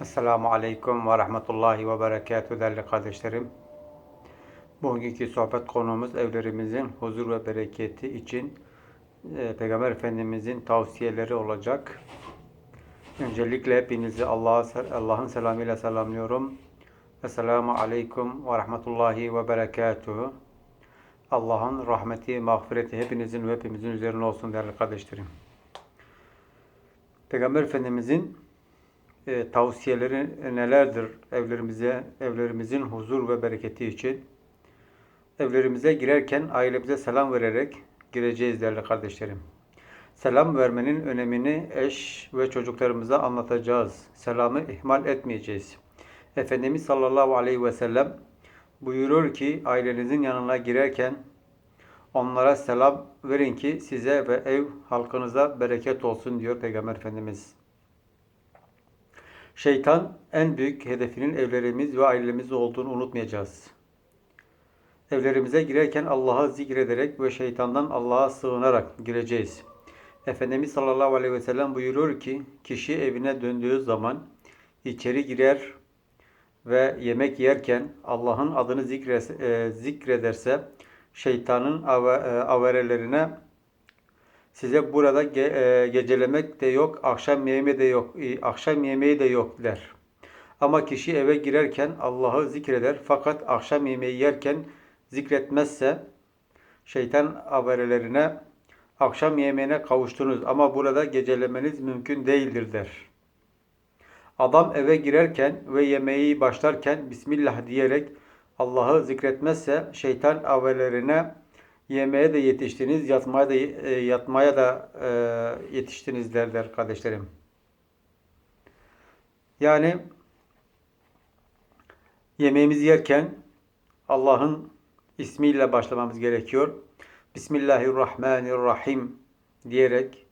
Esselamu Aleyküm ve Rahmetullahi ve Berekatuhu değerli kardeşlerim. Bugünkü sohbet konumuz evlerimizin huzur ve bereketi için e, Peygamber Efendimizin tavsiyeleri olacak. Öncelikle hepinizi Allah'ın selamıyla selamlıyorum. Esselamu Aleyküm ve Rahmetullahi ve Berekatuhu. Allah'ın rahmeti, mağfireti hepinizin ve hepimizin üzerine olsun değerli kardeşlerim. Peygamber Efendimizin e, tavsiyeleri nelerdir evlerimize, evlerimizin huzur ve bereketi için? Evlerimize girerken ailemize selam vererek gireceğiz değerli kardeşlerim. Selam vermenin önemini eş ve çocuklarımıza anlatacağız. Selamı ihmal etmeyeceğiz. Efendimiz sallallahu aleyhi ve sellem buyurur ki ailenizin yanına girerken onlara selam verin ki size ve ev halkınıza bereket olsun diyor Peygamber Efendimiz. Şeytan en büyük hedefinin evlerimiz ve ailemiz olduğunu unutmayacağız. Evlerimize girerken Allah'ı zikrederek ve şeytandan Allah'a sığınarak gireceğiz. Efendimiz sallallahu aleyhi ve sellem buyurur ki, kişi evine döndüğü zaman içeri girer ve yemek yerken Allah'ın adını e, zikrederse şeytanın averelerine Size burada ge e, gecelemek de yok, akşam yemeği de yok, e, akşam yemeği de yok der. Ama kişi eve girerken Allah'ı zikreder fakat akşam yemeği yerken zikretmezse şeytan haberlerine akşam yemeğine kavuştunuz ama burada gecelemeniz mümkün değildir der. Adam eve girerken ve yemeği başlarken Bismillah diyerek Allah'ı zikretmezse şeytan haberlerine Yemeğe de yetiştiniz, yatmaya da e, yatmaya da e, yetiştiniz derler kardeşlerim. Yani yemeğimizi yerken Allah'ın ismiyle başlamamız gerekiyor. Bismillahirrahmanirrahim diyerek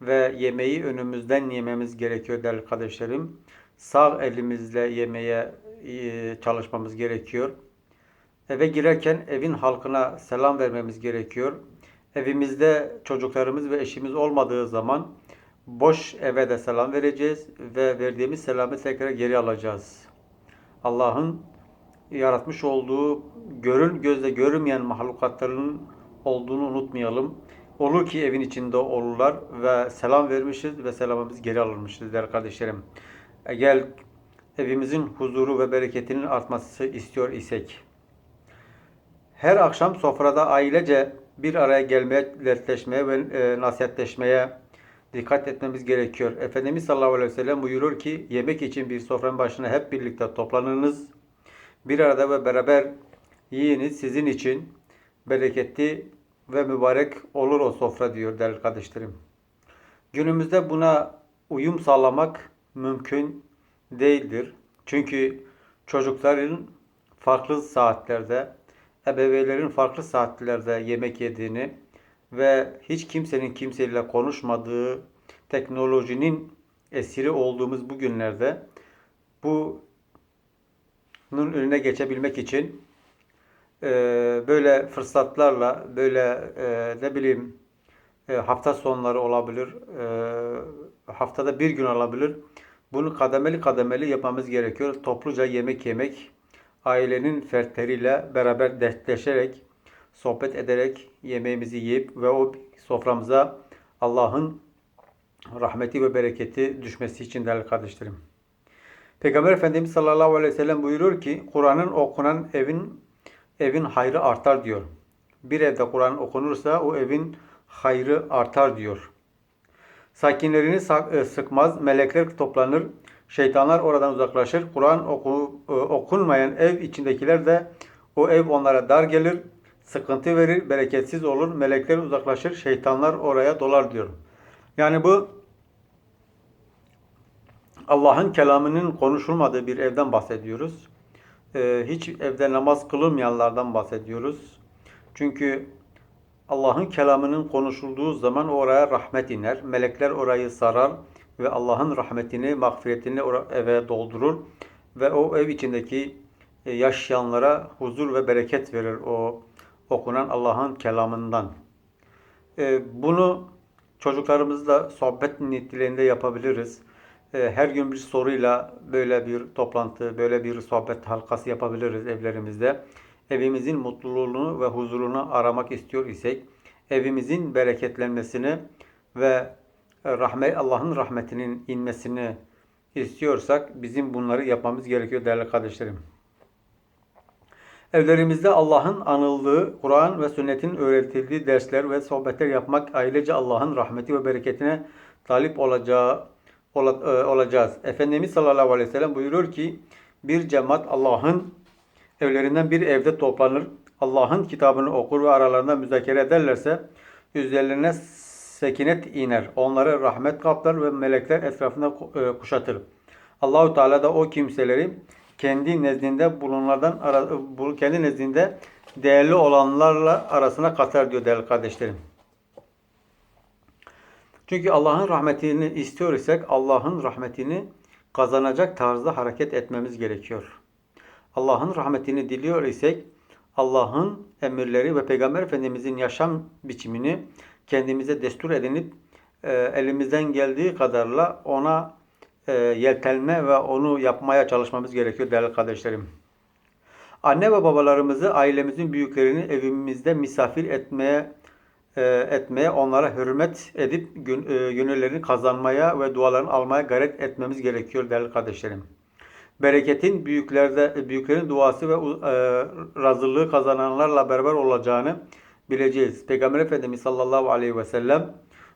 ve yemeği önümüzden yememiz gerekiyor değerli kardeşlerim. Sağ elimizle yemeye e, çalışmamız gerekiyor. Eve girerken evin halkına selam vermemiz gerekiyor. Evimizde çocuklarımız ve eşimiz olmadığı zaman boş eve de selam vereceğiz ve verdiğimiz selamı tekrar geri alacağız. Allah'ın yaratmış olduğu görün gözle görünmeyen mahlukatların olduğunu unutmayalım. Olur ki evin içinde olurlar ve selam vermişiz ve selamımız geri alınmışız değerli kardeşlerim. Eğer evimizin huzuru ve bereketinin artması istiyor isek her akşam sofrada ailece bir araya gelmeye, dertleşmeye ve e, nasihatleşmeye dikkat etmemiz gerekiyor. Efendimiz sallallahu aleyhi ve sellem buyurur ki yemek için bir sofranın başına hep birlikte toplanınız. Bir arada ve beraber yiyiniz sizin için bereketli ve mübarek olur o sofra diyor değerli kardeşlerim. Günümüzde buna uyum sağlamak mümkün değildir. Çünkü çocukların farklı saatlerde ebeveynlerin farklı saatlerde yemek yediğini ve hiç kimsenin kimseyle konuşmadığı teknolojinin esiri olduğumuz bu günlerde bunun önüne geçebilmek için e, böyle fırsatlarla böyle e, ne bileyim e, hafta sonları olabilir haftada bir gün olabilir bunu kademeli kademeli yapmamız gerekiyor. Topluca yemek yemek ailenin fertleriyle beraber dertleşerek, sohbet ederek yemeğimizi yiyip ve o soframıza Allah'ın rahmeti ve bereketi düşmesi için değerli kardeşlerim. Peygamber Efendimiz sallallahu aleyhi ve sellem buyurur ki Kur'an'ın okunan evin evin hayrı artar diyor. Bir evde Kur'an okunursa o evin hayrı artar diyor. Sakinlerini e, sıkmaz, melekler toplanır, Şeytanlar oradan uzaklaşır. Kur'an oku, e, okunmayan ev içindekiler de o ev onlara dar gelir, sıkıntı verir, bereketsiz olur. Melekler uzaklaşır, şeytanlar oraya dolar diyor. Yani bu Allah'ın kelamının konuşulmadığı bir evden bahsediyoruz. Ee, hiç evde namaz kılınmayanlardan bahsediyoruz. Çünkü Allah'ın kelamının konuşulduğu zaman oraya rahmet iner. Melekler orayı sarar ve Allah'ın rahmetini, mağfiretini eve doldurur ve o ev içindeki e, yaşayanlara huzur ve bereket verir o okunan Allah'ın kelamından. E, bunu çocuklarımızla sohbet niyetlerinde yapabiliriz. e, her gün bir soruyla böyle bir toplantı, böyle bir sohbet halkası yapabiliriz evlerimizde. Evimizin mutluluğunu ve huzurunu aramak istiyor isek, evimizin bereketlenmesini ve rahmet Allah'ın rahmetinin inmesini istiyorsak bizim bunları yapmamız gerekiyor değerli kardeşlerim. Evlerimizde Allah'ın anıldığı, Kur'an ve sünnetin öğretildiği dersler ve sohbetler yapmak ailece Allah'ın rahmeti ve bereketine talip olacağı ola- e, olacağız. Efendimiz sallallahu aleyhi ve sellem buyuruyor ki bir cemaat Allah'ın evlerinden bir evde toplanır. Allah'ın kitabını okur ve aralarında müzakere ederlerse üzerlerine sekinet iner. Onları rahmet kaplar ve melekler etrafında e, kuşatır. Allahu Teala da o kimseleri kendi nezdinde bulunanlardan ara- bu- kendi nezdinde değerli olanlarla arasına katar diyor değerli kardeşlerim. Çünkü Allah'ın rahmetini istiyor isek Allah'ın rahmetini kazanacak tarzda hareket etmemiz gerekiyor. Allah'ın rahmetini diliyor isek Allah'ın emirleri ve Peygamber Efendimizin yaşam biçimini kendimize destur edinip e, elimizden geldiği kadarla ona e, yeltenme ve onu yapmaya çalışmamız gerekiyor değerli kardeşlerim. Anne ve babalarımızı, ailemizin büyüklerini evimizde misafir etmeye e, etmeye, onlara hürmet edip gön- e, gönüllerini kazanmaya ve dualarını almaya gayret etmemiz gerekiyor değerli kardeşlerim. Bereketin büyüklerde büyüklerin duası ve e, razılığı kazananlarla beraber olacağını bileceğiz. Peygamber Efendimiz sallallahu aleyhi ve sellem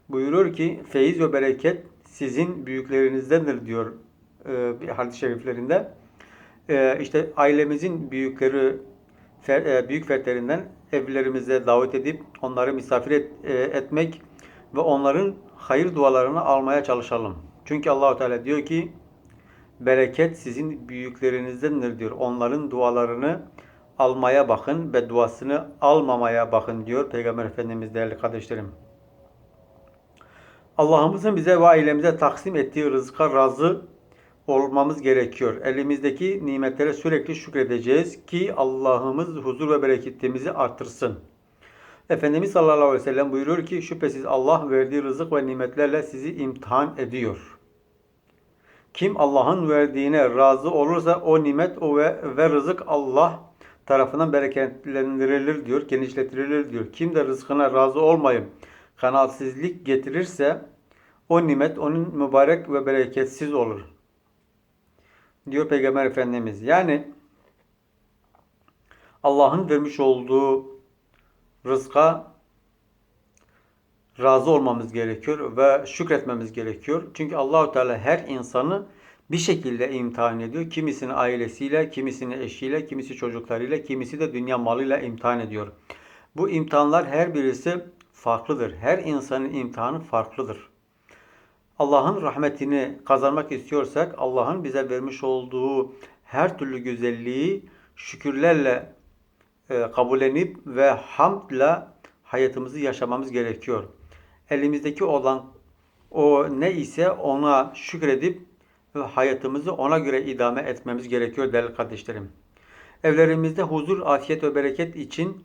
buyurur ki feyiz ve bereket sizin büyüklerinizdendir diyor e, bir hadis-i şeriflerinde. E, işte ailemizin büyükleri fer- e, büyük fertlerinden evlerimize davet edip onları misafir et- e, etmek ve onların hayır dualarını almaya çalışalım. Çünkü Allahu Teala diyor ki bereket sizin büyüklerinizdendir diyor. Onların dualarını almaya bakın ve duasını almamaya bakın diyor Peygamber Efendimiz değerli kardeşlerim. Allah'ımızın bize ve ailemize taksim ettiği rızka razı olmamız gerekiyor. Elimizdeki nimetlere sürekli şükredeceğiz ki Allah'ımız huzur ve bereketimizi artırsın. Efendimiz sallallahu aleyhi ve sellem buyuruyor ki şüphesiz Allah verdiği rızık ve nimetlerle sizi imtihan ediyor. Kim Allah'ın verdiğine razı olursa o nimet o ve, ve rızık Allah tarafından bereketlendirilir diyor, genişletilir diyor. Kim de rızkına razı olmayıp kanaatsizlik getirirse o nimet onun mübarek ve bereketsiz olur. Diyor Peygamber Efendimiz. Yani Allah'ın vermiş olduğu rızka razı olmamız gerekiyor ve şükretmemiz gerekiyor. Çünkü Allahu Teala her insanı bir şekilde imtihan ediyor. Kimisini ailesiyle, kimisini eşiyle, kimisi çocuklarıyla, kimisi de dünya malıyla imtihan ediyor. Bu imtihanlar her birisi farklıdır. Her insanın imtihanı farklıdır. Allah'ın rahmetini kazanmak istiyorsak Allah'ın bize vermiş olduğu her türlü güzelliği şükürlerle e, kabullenip ve hamdla hayatımızı yaşamamız gerekiyor. Elimizdeki olan o ne ise ona şükredip hayatımızı ona göre idame etmemiz gerekiyor değerli kardeşlerim. Evlerimizde huzur, afiyet ve bereket için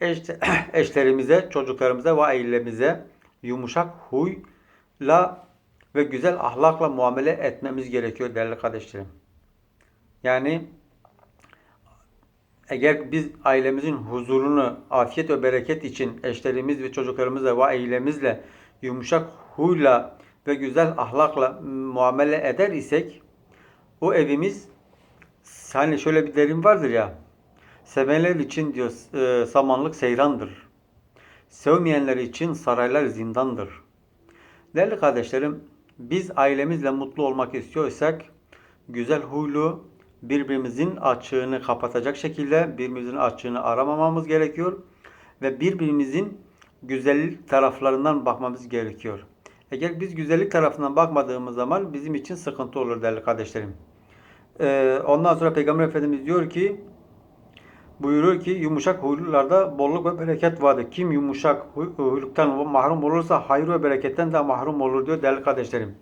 eş, eşlerimize, çocuklarımıza ve ailemize yumuşak huyla ve güzel ahlakla muamele etmemiz gerekiyor değerli kardeşlerim. Yani eğer biz ailemizin huzurunu, afiyet ve bereket için eşlerimiz ve çocuklarımızla ve ailemizle yumuşak huyla ve güzel ahlakla muamele eder isek o evimiz hani şöyle bir derin vardır ya sevenler için diyor e, samanlık seyrandır. Sevmeyenler için saraylar zindandır. Değerli kardeşlerim biz ailemizle mutlu olmak istiyorsak güzel huylu, birbirimizin açığını kapatacak şekilde birbirimizin açığını aramamamız gerekiyor ve birbirimizin güzellik taraflarından bakmamız gerekiyor. Eğer biz güzellik tarafından bakmadığımız zaman bizim için sıkıntı olur değerli kardeşlerim. Ee, ondan sonra Peygamber Efendimiz diyor ki buyuruyor ki yumuşak huylularda bolluk ve bereket vardır. Kim yumuşak huyluktan mahrum olursa hayır ve bereketten de mahrum olur diyor değerli kardeşlerim.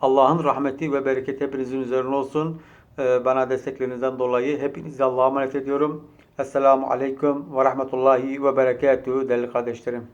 Allah'ın rahmeti ve bereketi hepinizin üzerine olsun. Ee, bana desteklerinizden dolayı hepinizi Allah'a emanet ediyorum. Esselamu Aleyküm ve Rahmetullahi ve Berekatuhu değerli kardeşlerim.